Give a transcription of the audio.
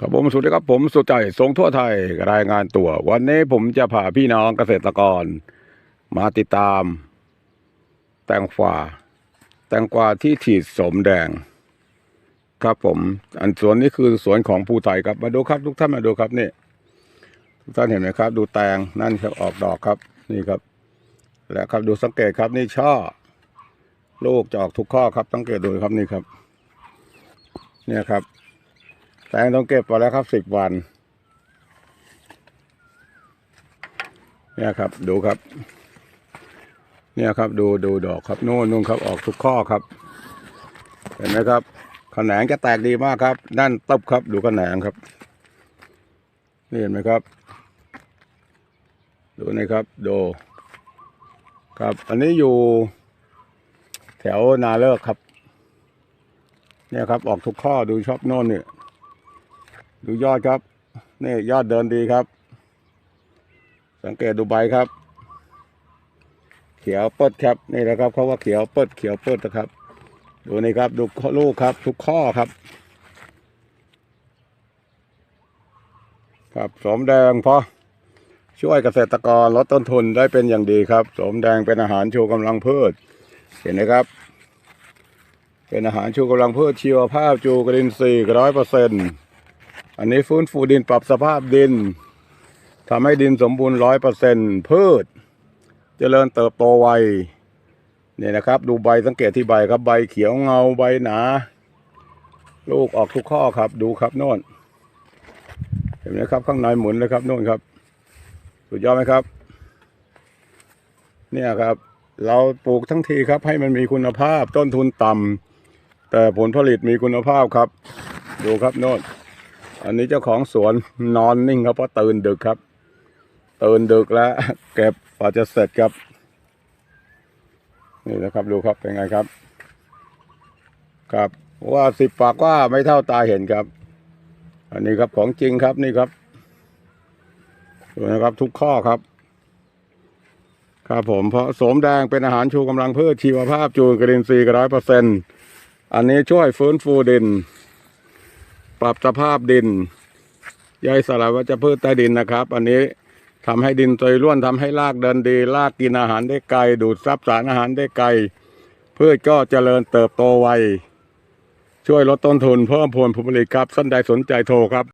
ครับผมสวัสดีครับผมสุดใจสงทั่วไทยรายงานตัว วันนี้ผมจะพาพี่น้องเกษตรกร มาติดตาม แตงกวาแตงกวาที่ฉีดสมแดง ครับผม อันสวนนี้คือสวนของภูไทยครับมาดูครับ ทุกท่านมาดูครับนี่ทุกท่านเห็นไหมครับ ดูแตงนั่นครับออกดอกครับ นี่ครับ และครับดูสังเกตครับนี่ช่อลูกจะออกทุกข้อครับสังเกตดูครับนี่ครับ เนี่ยครับ ตงต้องเก็บไปแล้วครับสิบวัน เนี่ยครับดูครับ เนี่ยครับดูดูดอกครับนู่นนู่นครับออกทุกข้อครับ เห็นไหมครับขนงจะแตกดีมากครับด้านตบครับดูขนงครับนี่เห็นไหมครับ ดูนะครับดูครับ อันนี้อยู่แถวนาเลิกครับ เนี่ยครับออกทุกข้อดูชอบโน่นเนี่ย ดูยอดครับ นี่ยอดเดินดีครับ สังเกตดูใบครับ เขียวเปิดครับนี่แหละครับเขาว่าเขียวเปิดเขียวเปิดนะครับ ดูนี่ครับดูลูกครับ ทุกข้อครับ ครับสมแดงพราะช่วยเกษตรกรลดต้นทุนได้เป็นอย่างดีครับ สมแดงเป็นอาหารชูกำลังพืช เห็นไหมครับ เป็นอาหารชูกำลังพืชชีวภาพจูกรินทรีย์ร้อยเปอร์เซ็นต์ อันนี้ฟื้นฟูดินปรับสภาพดินทำให้ดินสมบูรณ์ร้อยเปอร์เซ็นพืชเจริญเติบโตไวเนี่ยนะครับ ดูใบสังเกตที่ใบครับใบเขียวเงาใบหนา ลูกออกทุกข้อครับ ดูครับโน่น เห็นไหมครับ ข้างในหมุนเลยครับโน่นครับ สุดยอดไหมครับ เนี่ยครับ เราปลูกทั้งทีครับ ให้มันมีคุณภาพต้นทุนต่ำแต่ผลผลิตมีคุณภาพครับ ดูครับโน่น อันนี้เจ้าของสวนนอนนิ่งครับเพราะตื่นดึกครับ ตื่นดึกแล้ว เก็บกว่าจะเสร็จครับ นี่นะครับดูครับเป็นไงครับ ครับว่าสิบปากว่าไม่เท่าตาเห็นครับ อันนี้ครับของจริงครับนี่ครับดูนะครับทุกข้อครับ ครับผมเพราะสมแดงเป็นอาหารชูกำลังพืชชีวภาพจูนกรินทรีย์ร้อยเปอร์เซ็นต์อันนี้ช่วยฟื้นฟูดิน ปรับสภาพดินใยสลายวัชพืชใต้ดินนะครับ อันนี้ทำให้ดินตยร่วนทำให้รากเดินดีรากกินอาหารได้ไกล ดูดซับสารอาหารได้ไกลพืชก็เจริญเติบโตไวช่วยลดต้นทุนเพิ่มผลผลิตครับท่านใดสนใจโทรครับ